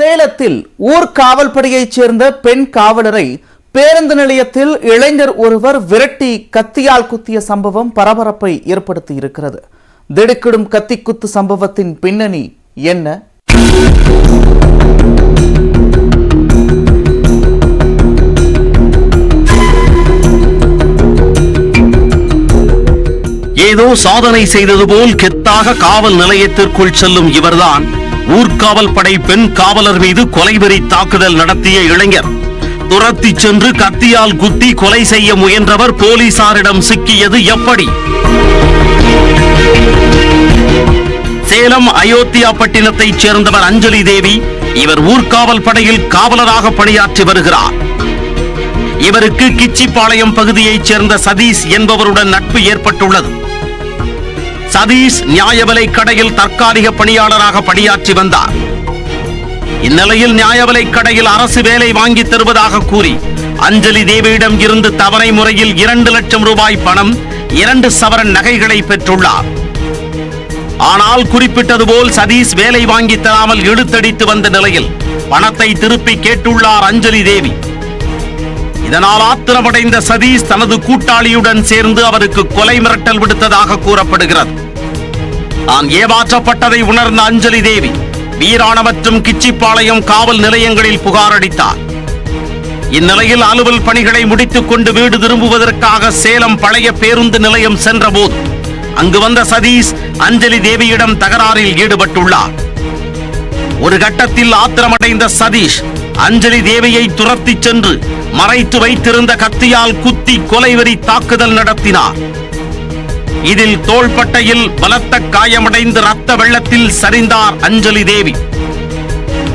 சேலத்தில் ஊர் காவல்படையைச் சேர்ந்த பெண் காவலரை பேருந்து நிலையத்தில் இளைஞர் ஒருவர் விரட்டி கத்தியால் குத்திய சம்பவம் பரபரப்பை ஏற்படுத்தி இருக்கிறது திடுக்கிடும் கத்திக்குத்து சம்பவத்தின் பின்னணி என்ன? ஏதோ சாதனை செய்தது போல் கெத்தாக காவல் நிலையத்திற்குள் செல்லும் இவர்தான் ஊர்காவல் படை பெண் காவலர் மீது கொலைவெறி தாக்குதல் நடத்திய இளைஞர். துரத்திச் சென்று கத்தியால் குத்தி கொலை செய்ய முயன்றவர் போலீசாரிடம் சிக்கியது எப்படி? சேலம் அயோத்தியா பட்டினத்தைச் சேர்ந்தவர் அஞ்சலி தேவி இவர் ஊர்காவல் படையில் காவலராக பணியாற்றி வருகிறார். இவருக்கு கிச்சிப்பாளையம் பகுதியைச் சேர்ந்த சதீஷ் என்பவருடன் நட்பு ஏற்பட்டுள்ளது. சதீஷ் நியாயவிலை கடையில் தற்காலிக பணியாளராக பணியாற்றி வந்தார். இந்நிலையில் நியாயவிலை கடையில் அரசு வேலை வாங்கி தருவதாக கூறி அஞ்சலி தேவியிடம் இருந்து தவணை முறையில் இரண்டு லட்சம் ரூபாய் பணம் இரண்டு சவரன் நகைகளை பெற்றுள்ளார். ஆனால் குறிப்பிட்டது போல் சதீஷ் வேலை வாங்கி தராமல் இழுத்தடித்து வந்த நிலையில் பணத்தை திருப்பி கேட்டுள்ளார் அஞ்சலி தேவி. இதனால் ஆத்திரமடைந்த சதீஷ் தனது கூட்டாளியுடன் சேர்ந்து அவருக்கு கொலை மிரட்டல் விடுத்ததாக கூறப்படுகிறது. தான் ஏமாற்றப்பட்டதை உணர்ந்த அஞ்சலி தேவி வீராண மற்றும் கிச்சிப்பாளையம் காவல் நிலையங்களில் புகார் அளித்தார். இந்நிலையில் அலுவல் பணிகளை முடித்துக் கொண்டு வீடு திரும்புவதற்காக சேலம் பழைய பேருந்து நிலையம் சென்றபோது அங்கு வந்த சதீஷ் அஞ்சலி தேவியிடம் தகராறில் ஈடுபட்டுள்ளார். ஒரு கட்டத்தில் ஆத்திரமடைந்த சதீஷ் அஞ்சலி தேவியை துரத்திச் சென்று மறைத்து வைத்திருந்த கத்தியால் குத்தி கொலைவெறி தாக்குதல் நடத்தினார். இதில் தோள்பட்டையில் பலத்த காயமடைந்து ரத்த வெள்ளத்தில் சரிந்தார் அஞ்சலி தேவி.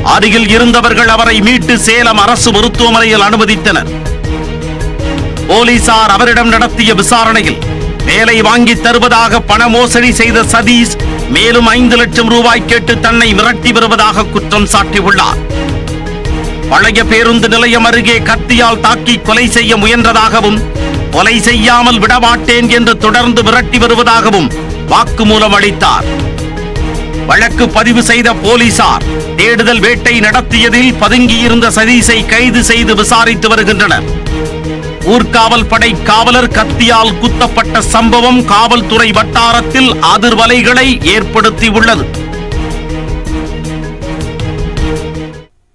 அருகில் இருந்தவர்கள் அவரை மீட்டு சேலம் அரசு மருத்துவமனையில் அனுமதித்தனர். போலீசார் அவரிடம் நடத்திய விசாரணையில் வேலை வாங்கி தருவதாக பண மோசடி செய்த சதீஷ் மேலும் ஐந்து லட்சம் ரூபாய் கேட்டு தன்னை மிரட்டி வருவதாக குற்றம் சாட்டியுள்ளார். பழைய பேருந்து நிலையம் அருகே கத்தியால் தாக்கி கொலை செய்ய முயன்றதாகவும் கொலை செய்யாமல் விடமாட்டேன் என்று தொடர்ந்து மிரட்டி வருவதாகவும் வாக்குமூலம் அளித்தார். வழக்கு பதிவு செய்த போலீசார் தேடுதல் வேட்டை நடத்தியதில் பதுங்கியிருந்த சதீஷை கைது செய்து விசாரித்து வருகின்றனர். ஊர்காவல் படை காவலர் கத்தியால் குத்தப்பட்ட சம்பவம் காவல்துறை வட்டாரத்தில் அதிர்வலைகளை ஏற்படுத்தியுள்ளது.